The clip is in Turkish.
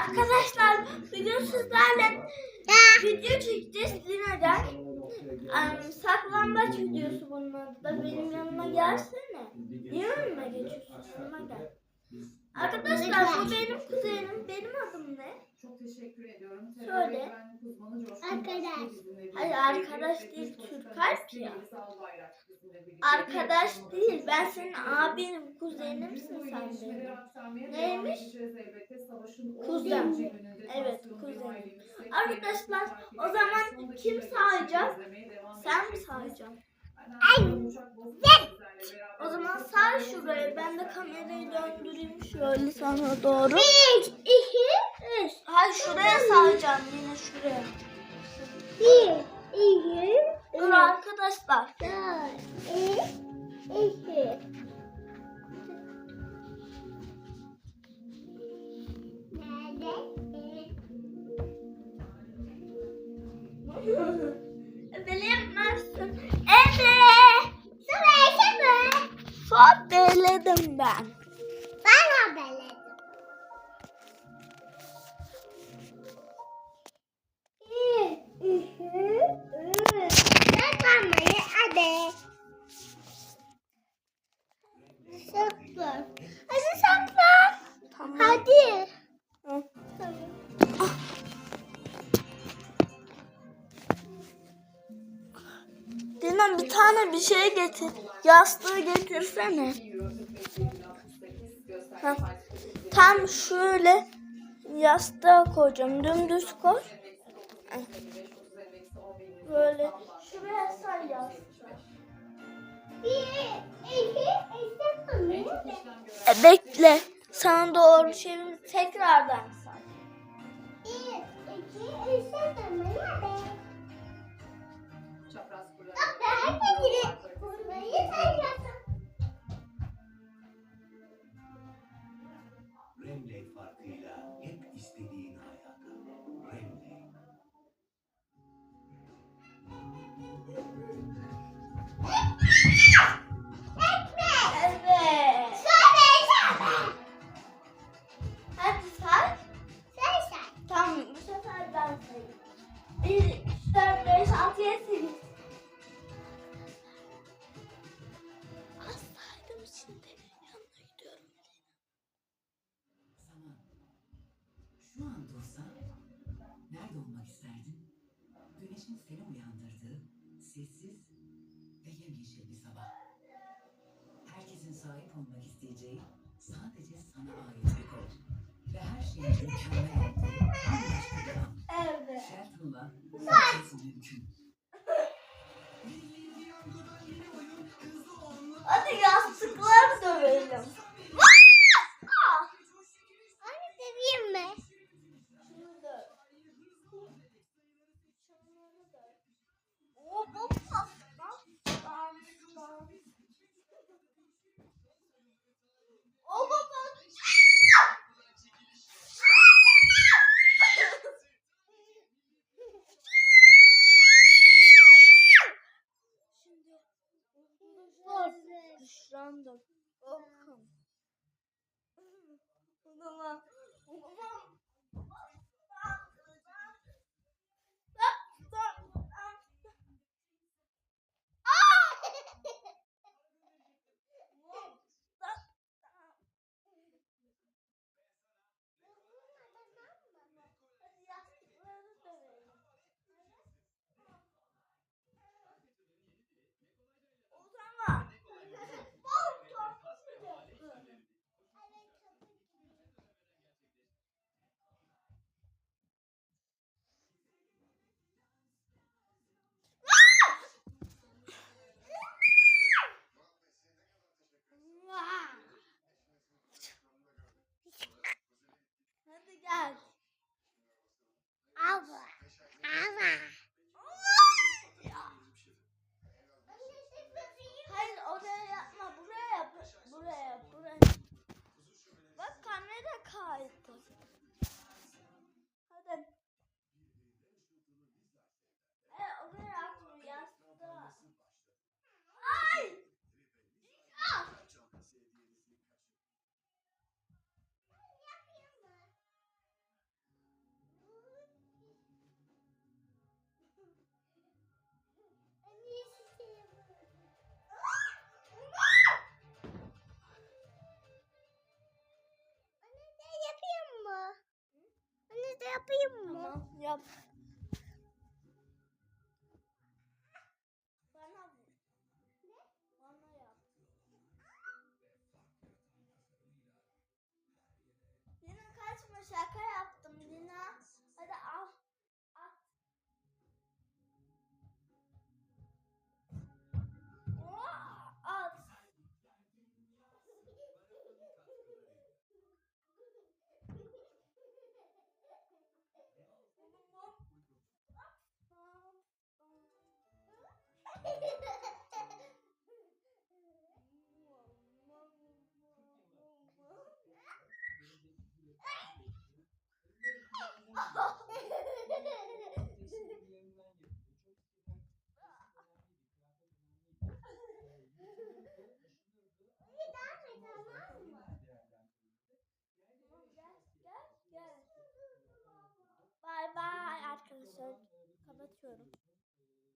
Arkadaşlar bugün sizlerle video çekeceğiz Dina'dan. Um, saklambaç videosu bunun adı da. Benim yanıma gelsene. Niye önüme geçiyorsun? Yanıma gel. Arkadaşlar bu benim kuzenim. Benim adım ne? Çok teşekkür ediyorum. Şöyle. Arkadaş. Hayır, arkadaş değil, Sosyal Türk Partisi kalp ya. Arkadaş değil. Ben senin abinim, kuzenimsin sen benim. Neymiş? Kuzen. 11. gününde Evet, kuzen. Arkadaşlar, o zaman kim devam Sen mi edeceksiniz. O zaman sar şuraya. Ben de kamerayı döndüreyim şöyle sana doğru. Bir, iki, üç. Hayır şuraya saracağım yine şuraya. Bir, iki, Dur arkadaşlar. Bir, iki. Böyle belledim ben. Ben üç. Saklamayı hadi. Sakla. Hadi sakla. Tamam. Hadi. Tamam. Dinan bir tane bir şey getir. Yastığı getirsene. Ha. Tam şöyle yastığa koyacağım. Dümdüz koy. Böyle şuraya say yastığı. Bir, iki, e, bekle. Sana doğru çevir. Tekrardan say. Bir, iki, üç, dört, Çapraz farkıyla hep istediğin sessiz ve yemyeşil bir sabah. Herkesin sahip olmak isteyeceği sadece sana ait bir kol. Ve her şeyin mükemmel 那么 yap. Arkadaşlar. Kapatıyorum.